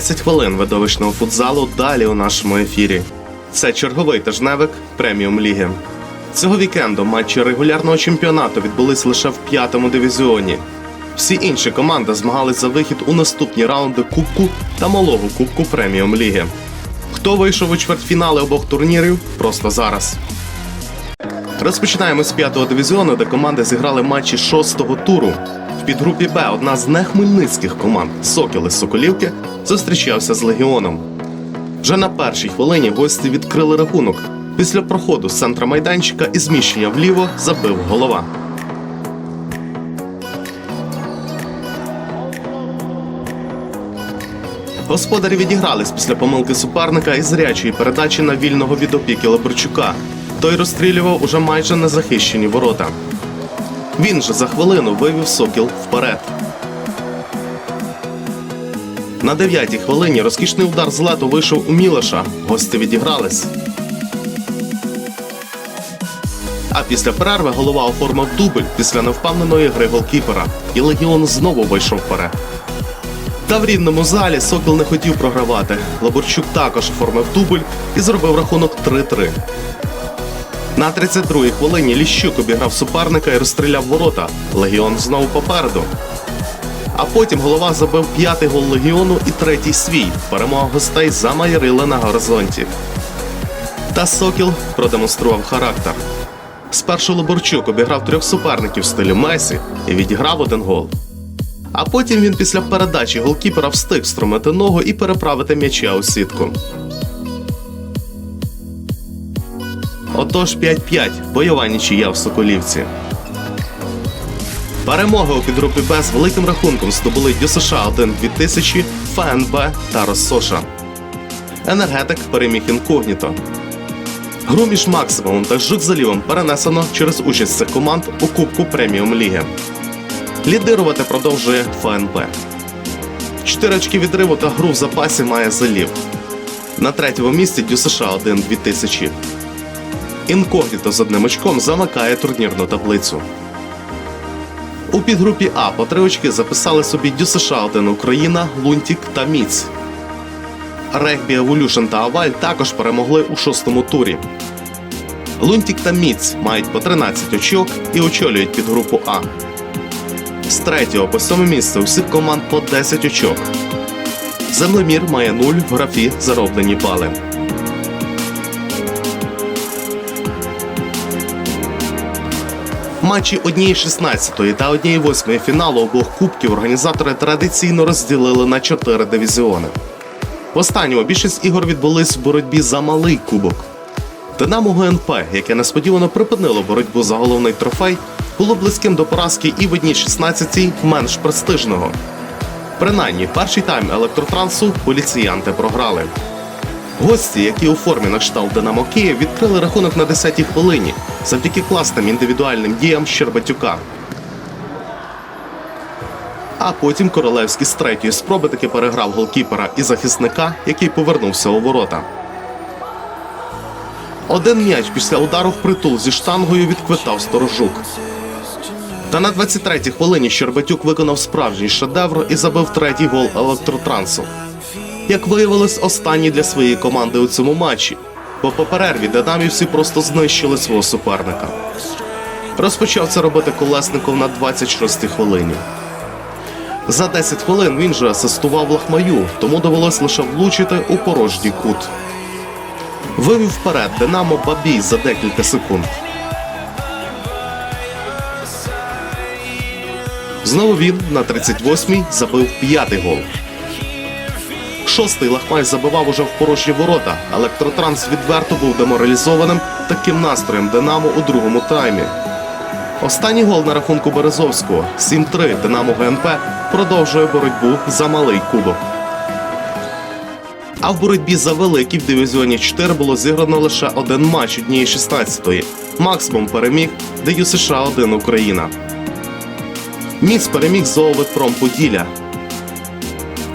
10 хвилин видовищного футзалу далі у нашому ефірі. Це черговий тижневик преміум ліги. Цього вікенду матчі регулярного чемпіонату відбулись лише в п'ятому дивізіоні. Всі інші команди змагались за вихід у наступні раунди Кубку та малого Кубку преміум ліги. Хто вийшов у чвертьфінали обох турнірів? Просто зараз. Розпочинаємо з п'ятого дивізіону, де команди зіграли матчі шостого туру. В підгрупі Б одна з нехмельницьких команд Сокіл із Соколівки зустрічався з Легіоном. Вже на першій хвилині гості відкрили рахунок. Після проходу з центра майданчика і зміщення вліво забив голова. Господарі відігрались після помилки суперника і зрячої передачі на вільного від опіки Леборчука. Той розстрілював уже майже незахищені ворота. Він же за хвилину вивів сокіл вперед. На дев'ятій хвилині розкішний удар з лету вийшов у Мілоша. Гості відігрались. А після перерви голова оформив дубль після невпевненої гри голкіпера, і легіон знову вийшов вперед. Та в рівному залі Сокіл не хотів програвати. Лабурчук також оформив дубль і зробив рахунок 3-3. На 32-й хвилині Ліщук обіграв суперника і розстріляв ворота. Легіон знову попереду. А потім голова забив п'ятий гол легіону і третій свій. Перемога гостей замайорила на горизонті. Та Сокіл продемонстрував характер. Спершу Лоборчук обіграв трьох суперників в стилі Месі і відіграв один гол. А потім він після передачі голкіпера встиг струмити ногу і переправити м'яча у сітку. Отож 5-5 бойова нічия в Соколівці. Перемоги у підгрупі Б з великим рахунком здобули ДЮСШ 1 2000, ФНБ та Россоша. Енергетик переміг інкогніто. Гру між Максимумом та Жукзалівом перенесено через участь цих команд у Кубку преміум ліги. Лідирувати продовжує ФНБ. Чотири очки відриву та гру в запасі має залів. На третьому місці ДЮСШ 1 2000. Інкогніто з одним очком замикає турнірну таблицю. У підгрупі А по три очки записали собі ДЮСШ 1 Україна, Лунтік та Міць. Регбі Evolution та Аваль також перемогли у шостому турі. Лунтік та Міць мають по 13 очок і очолюють підгрупу А. З третього по сьоме місце усіх команд по 10 очок. Землемір має 0 в графі зароблені бали. Матчі однієї 16 та однієї 8 фіналу обох кубків організатори традиційно розділили на 4 дивізіони. В останньому більшість ігор відбулись в боротьбі за малий кубок. Динамо ГНП, яке несподівано припинило боротьбу за головний трофей, було близьким до поразки і в одній 16-й менш престижного. Принаймні, перший тайм електротрансу поліціянти програли. Гості, які у формі на кшталт Динамо Київ, відкрили рахунок на 10-й хвилині завдяки класним індивідуальним діям Щербатюка. А потім Королевський з третьої спроби таки переграв голкіпера і захисника, який повернувся у ворота. Один м'яч після удару впритул зі штангою відквитав сторожук. Та на 23-й хвилині Щербатюк виконав справжній шедевр і забив третій гол електротрансу. Як виявилось, останній для своєї команди у цьому матчі, бо по перерві динамівці просто знищили свого суперника. Розпочав це робити колесников на 26-й хвилині. За 10 хвилин він же асистував лахмаю, тому довелось лише влучити у порожній кут. Вивів вперед Динамо Бабій за декілька секунд. Знову він на 38-й забив п'ятий гол. Шостий Лахмай забивав уже в порожні ворота. Електротранс відверто був деморалізованим таким настроєм Динамо у другому таймі. Останній гол на рахунку Березовського 7-3 Динамо ГНП продовжує боротьбу за малий кубок. А в боротьбі за великий в дивізіоні 4 було зіграно лише один матч однієї 16-ї. Максимум переміг ДЮ США 1 Україна. Міц переміг Зооветпром Поділля.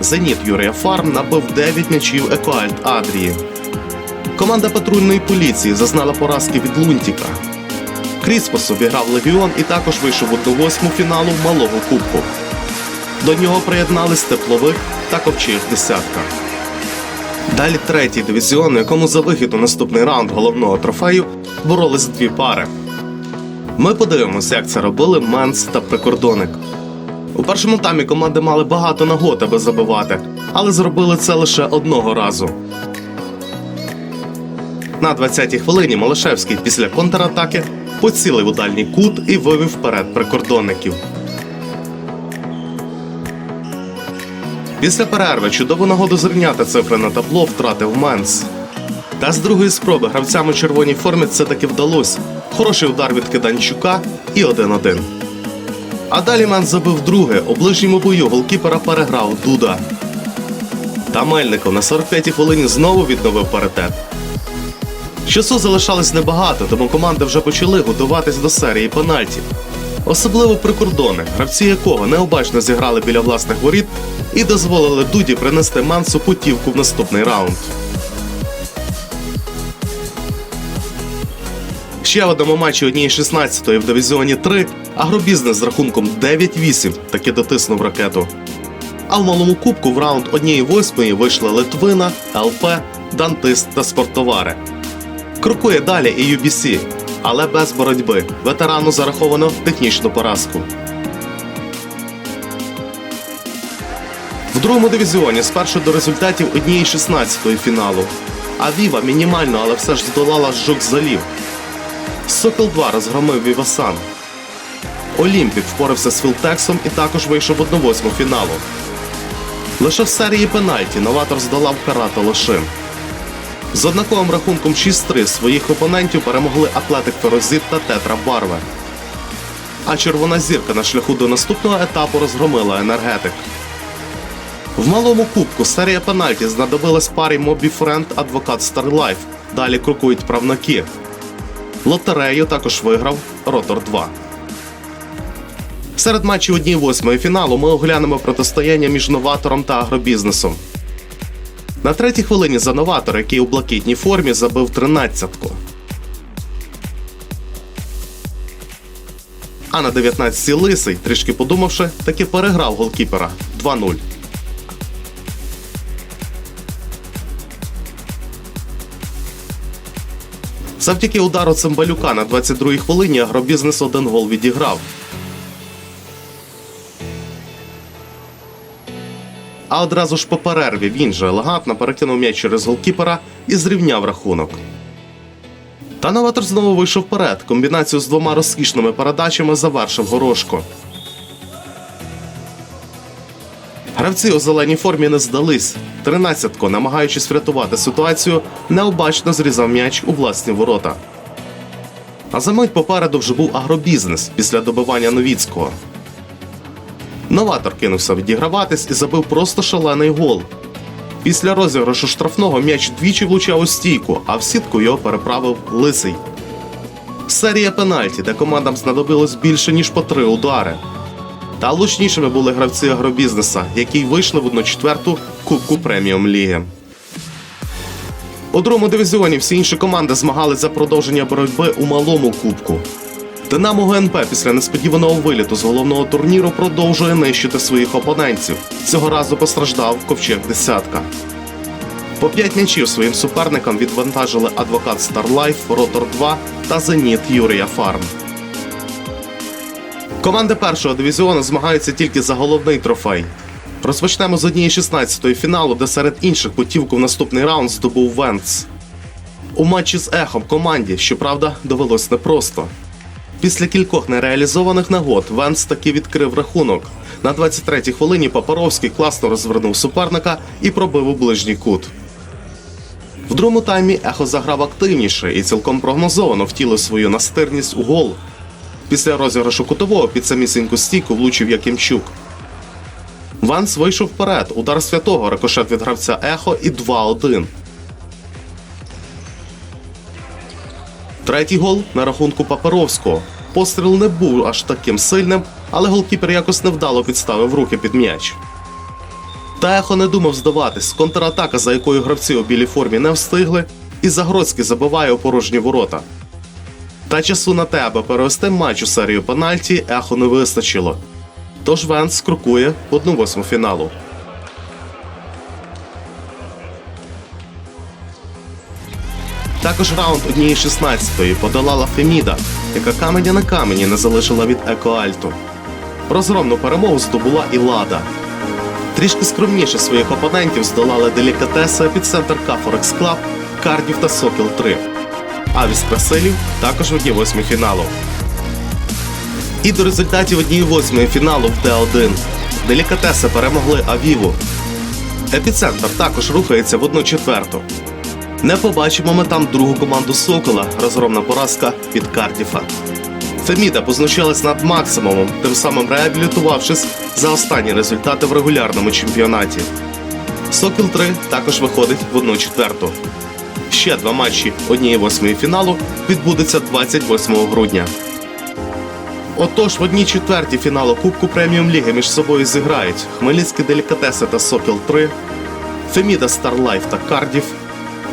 Зеніт Юрія Фарм набив 9 м'ячів Екоальт Адрії. Команда патрульної поліції зазнала поразки від Лунтіка. Кріспос обіграв Легіон і також вийшов у до восьму фіналу малого кубку. До нього приєднались тепловик та ковчег десятка. Далі третій дивізіон, у якому за вихід у наступний раунд головного трофею боролись дві пари. Ми подивимося, як це робили Менс та прикордонник. У першому таймі команди мали багато нагод, аби забивати, але зробили це лише одного разу. На 20-й хвилині Малишевський після контратаки поцілив у дальній кут і вивів вперед прикордонників. Після перерви чудову нагоду зрівняти цифри на табло втратив Менс. Та з другої спроби гравцям у червоній формі це таки вдалося. Хороший удар від Киданчука і 1-1. А далі Менс забив друге, у ближньому бою голкіпера переграв Дуда. Та Мельников на 45-й хвилині знову відновив паритет. Часу залишалось небагато, тому команди вже почали готуватись до серії пенальтів. Особливо прикордони, гравці якого необачно зіграли біля власних воріт і дозволили Дуді принести Мансу путівку в наступний раунд. Ще в одному матчі однієї 16-ї в дивізіоні 3 агробізнес з рахунком 9-8 таки дотиснув ракету. А в малому кубку в раунд однієї восьмої вийшли Литвина, ЛП, Дантист та Спорттовари. Крокує далі і UBC, але без боротьби. Ветерану зараховано технічну поразку. В другому дивізіоні спершу до результатів однієї 16-ї фіналу. А Віва мінімально, але все ж здолала жук залів. Сокол 2 розгромив Вівасан. Олімпік впорався з Філтексом і також вийшов в 1-8 фіналу. Лише в серії пенальті новатор здолав Карато Лошин. З однаковим рахунком 6-3 своїх опонентів перемогли Атлетик Ферозіт та Тетра Барве. А червона зірка на шляху до наступного етапу розгромила енергетик. В малому кубку серія пенальті знадобилась парі Мобі Френд Адвокат Старлайф. Далі крокують правники. Лотерею також виграв Ротор 2. Серед матчів 1-8 фіналу ми оглянемо протистояння між новатором та агробізнесом. На третій хвилині за новатор, який у блакитній формі забив 13-ку. А на 19-й лисий, трішки подумавши, таки переграв голкіпера 2-0. Завдяки удару цимбалюка на 22-й хвилині агробізнес один гол відіграв. А одразу ж по перерві він же елегантно перекинув м'яч через голкіпера і зрівняв рахунок. Та новатор знову вийшов вперед. Комбінацію з двома розкішними передачами завершив горошко. Гравці у зеленій формі не здались. Тринадцятко, намагаючись врятувати ситуацію, необачно зрізав м'яч у власні ворота. А за мить попереду вже був агробізнес після добивання Новіцького. Новатор кинувся відіграватись і забив просто шалений гол. Після розіграшу штрафного м'яч двічі влучав у стійку, а в сітку його переправив лисий. Серія пенальті, де командам знадобилось більше ніж по три удари. Та лучнішими були гравці агробізнеса, які вийшли в 1-4 Кубку преміум ліги. У другому дивізіоні всі інші команди змагались за продовження боротьби у малому кубку. Динамо ГНП після несподіваного виліту з головного турніру продовжує нищити своїх опонентів. Цього разу постраждав ковчег десятка. По п'ять м'ячів своїм суперникам відвантажили адвокат Старлайф, Ротор 2 та Зеніт Юрія Фарм. Команди першого дивізіону змагаються тільки за головний трофей. Розпочнемо з однієї 16-ї фіналу, де серед інших путівку в наступний раунд здобув Венц. У матчі з ехом команді, щоправда, довелось непросто. Після кількох нереалізованих нагод Венц таки відкрив рахунок. На 23-й хвилині Папаровський класно розвернув суперника і пробив у ближній кут. В другому таймі Ехо заграв активніше і цілком прогнозовано втілив свою настирність у гол. Після розіграшу кутового під самісіньку стійку влучив Якимчук. Ванс вийшов вперед. Удар святого, рикошет від гравця Ехо і 2-1. Третій гол на рахунку Паперовського. Постріл не був аж таким сильним, але голкіпер якось невдало підставив руки під м'яч. Та Ехо не думав здаватись. Контратака, за якою гравці у білій формі не встигли, і Загородський забиває у порожні ворота. Та часу на те, аби перевести матч у серію пенальті, ехо не вистачило. Тож Венс крокує в 1-8 фіналу. Також раунд однієї 16-ї подолала Феміда, яка каменя на камені не залишила від Екоальту. Розгромну перемогу здобула і Лада. Трішки скромніше своїх опонентів здолали делікатеси епіцентр Кафорекс Клаб, Кардів та Сокіл 3. Авіс Красилів також в одній восьмій фіналу. І до результатів однієї восьмої фіналу в Д1. Делікатеси перемогли Авіву. Епіцентр також рухається в одну четверту. Не побачимо ми там другу команду Сокола, розгромна поразка від Кардіфа. Феміда познущалась над максимумом, тим самим реабілітувавшись за останні результати в регулярному чемпіонаті. Сокіл 3 також виходить в одну четверту. Ще два матчі однієї восьмої фіналу відбудуться 28 грудня. Отож, в одній четвертій фіналу Кубку преміум ліги між собою зіграють Хмельницькі делікатеси та Сокіл 3, Феміда Старлайф та Кардів,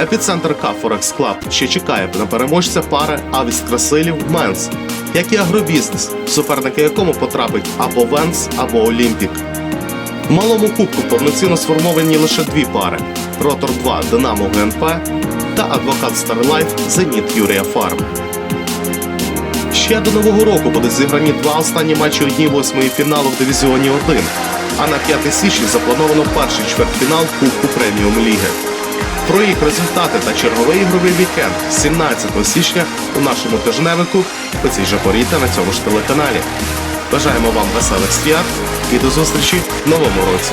Епіцентр Кафорекс Клаб ще чекає на переможця пари Авіс Красилів Менс, як і агробізнес, суперники якому потрапить або Венс, або Олімпік. В малому кубку повноцінно сформовані лише дві пари: Ротор 2 Динамо ГНП та Адвокат Старлайф Зеніт Юрія Фарм. Ще до нового року будуть зіграні два останні матчі однієї восьмої фіналу в дивізіоні 1, а на 5 січня заплановано перший чвертьфінал Кубку преміум ліги. Про їх результати та черговий ігровий вікенд 17 січня у нашому тижневику по цій же порі та на цьому ж телеканалі. Бажаємо вам веселих свят і до зустрічі в новому році.